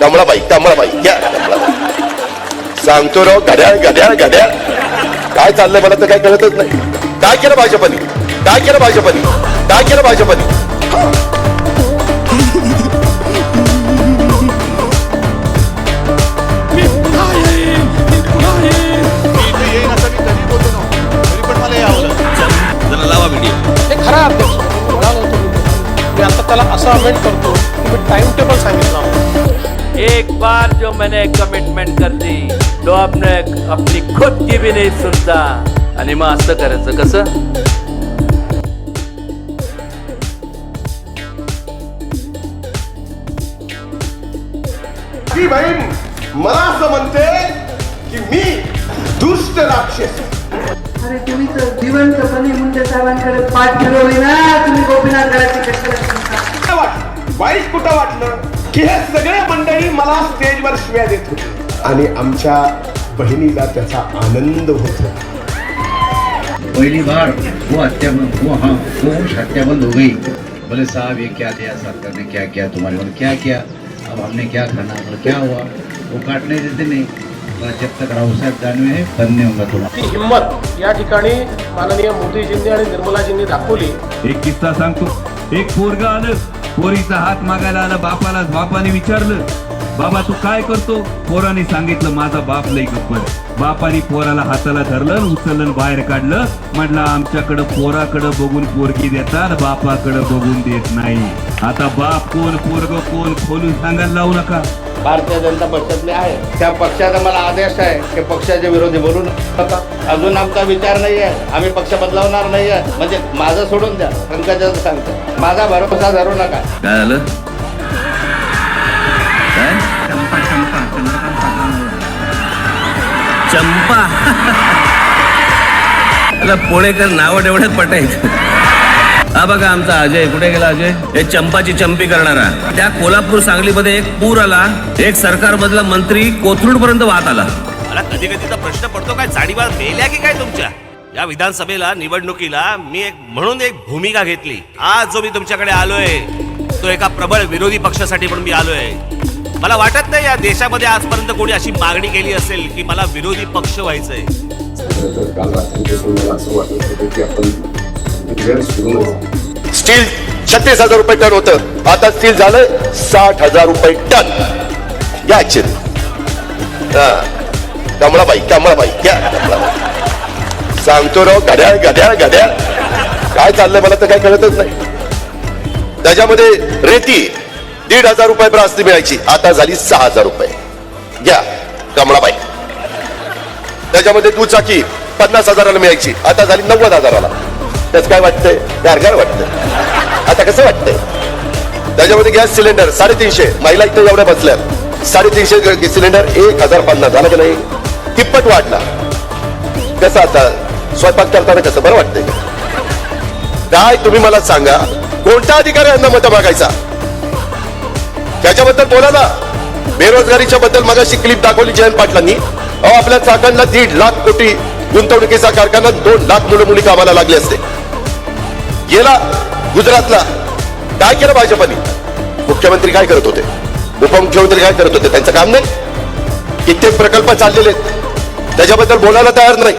कमळाबाई कमळाबाई घ्या कमळाबाई सांगतो राव घड्याळ घड्याळ घड्याळ काय चाललंय मला तर काय कळतच नाही काय केलं भाजपनी काय केलं भाजपनी काय केलं भाजपनी जरा लावा व्हिडिओ ते खरं आहे अध्यक्ष मी आता त्याला असं अमेंड करतो एक बार जो मैंने कमिटमेंट कर दी तो आपने अपनी खुद की भी नहीं सुनता। आणि मग असं करायचं कसं? की बहीण मला असं म्हणते की मी दुष्ट राक्षस अरे तुम्ही तर जिवंतपणे मुंडे साहेबांकडे पाठ फिरवली ना तुम्ही कशाला वाटलं वाईट कुठं वाटलं? की हे सगळे मंडळी मला स्टेजवर शिव्या देत होते. आणि आमच्या बहिणीला त्याचा आनंद होत होता. पहली बार वो हत्या वो हाँ वो हत्या बंद हो गई. बोले साहब ये क्या दिया सरकार ने क्या किया तुम्हारे? बोले क्या किया? अब हमने क्या खाना? बोले क्या हुआ? वो काटने देते नहीं। बोला, जब तक राव साहेब जानवे है बंद नहीं होगा तुम्हारा। ती हिंमत या ठिकाणी माननीय मोदीजींनी आणि निर्मलाजींनी दाखवली. एक किस्सा सांगतो. एक पोरग आलं. पोरीचा हात मागायला आलं बापाला बापाने विचारलं बाबा तू काय करतो? पोराने सांगितलं माझा बाप लई गप्पर बापाने पोराला हाताला धरलं उचललं बाहेर काढलं. म्हटलं आमच्याकडं पोराकडं बघून पोरगी देतात बापाकडं बघून देत नाही. आता बाप कोण पोरग कोण खोलून सांगायला लावू नका. भारतीय जनता पक्षातले आहे. त्या पक्षाचा मला आदेश आहे की पक्षाचे विरोधी बोलू नका. अजून आमचा विचार नाही आहे आम्ही पक्ष बदलवणार नाही आहे म्हणजे माझं सोडून द्या. पंकजाचं सांगतो. माझा भरोसा धरू नका. काय झालं? चंपा. त्याला पुणेकर नावं एवढ्यात पटायचं. हा बघा आमचा अजय कुठे गेला अजय? हे चंपाची चंपी करणारा. त्या कोल्हापूर सांगलीमध्ये एक पूर आला. एक सरकारमधला मंत्री कोथरूड पर्यंत वाहत आला. मला कधी कधीचा प्रश्न पडतो काय जाडीवार मेल्या की काय तुमच्या? या विधानसभेला निवडणुकीला मी एक म्हणून एक भूमिका घेतली. आज जो मी तुमच्याकडे आलोय तो एका प्रबळ विरोधी पक्षासाठी पण मी आलोय. मला वाटत नाही या देशामध्ये आजपर्यंत कोणी अशी मागणी केली असेल की मला विरोधी पक्ष व्हायचंय. स्टील छत्तीस हजार रुपये टन होतं. आता स्टील झालं साठ हजार रुपये टन. घ्या ऍक्शन कमळाबाई कमळाबाई घ्या कमळाबाई सांगतो राव घड्याळ घड्याळ घड्याळ. काय चाललंय मला तर काय कळतच नाही. त्याच्यामध्ये रेती. दीड हजार रुपये ब्रास्ती मिळायची. आता झाली सहा हजार रुपये. घ्या कमळाबाई त्याच्यामध्ये दुचाकी पन्नास हजाराला मिळायची. आता झाली नव्वद हजाराला. त्याच काय वाटतंय? गारगार वाटतंय. आता कसं वाटतंय? त्याच्यामध्ये गॅस सिलेंडर साडेतीनशे. महिला इथं एवढ्या बसल्या. साडेतीनशे सिलेंडर एक हजार पन्नास. झाला की नाही? तिप्पट वाढला. कसं आता? स्वयंपाक करताना कसं? बरं वाटतंय. काय? तुम्ही मला सांगा. कोणता अधिकारी यांना मत मागायचा? त्याच्याबद्दल बोला ना. बेरोजगारीच्या बद्दल मगाशी क्लिप दाखवली जयंत पाटलांनी. अहो आपल्या चाकणला दीड लाख कोटी गुंतवणुकीचा कारखाना दोन लाख मुलं मुली कामाला लागले असते. गेला गुजरातला. काय केलं भाजपाने? मुख्यमंत्री काय करत होते? उपमुख्यमंत्री काय करत होते? त्यांचं काम नाही. कित्येक प्रकल्प चाललेले आहेत. त्याच्याबद्दल बोलायला तयार नाही.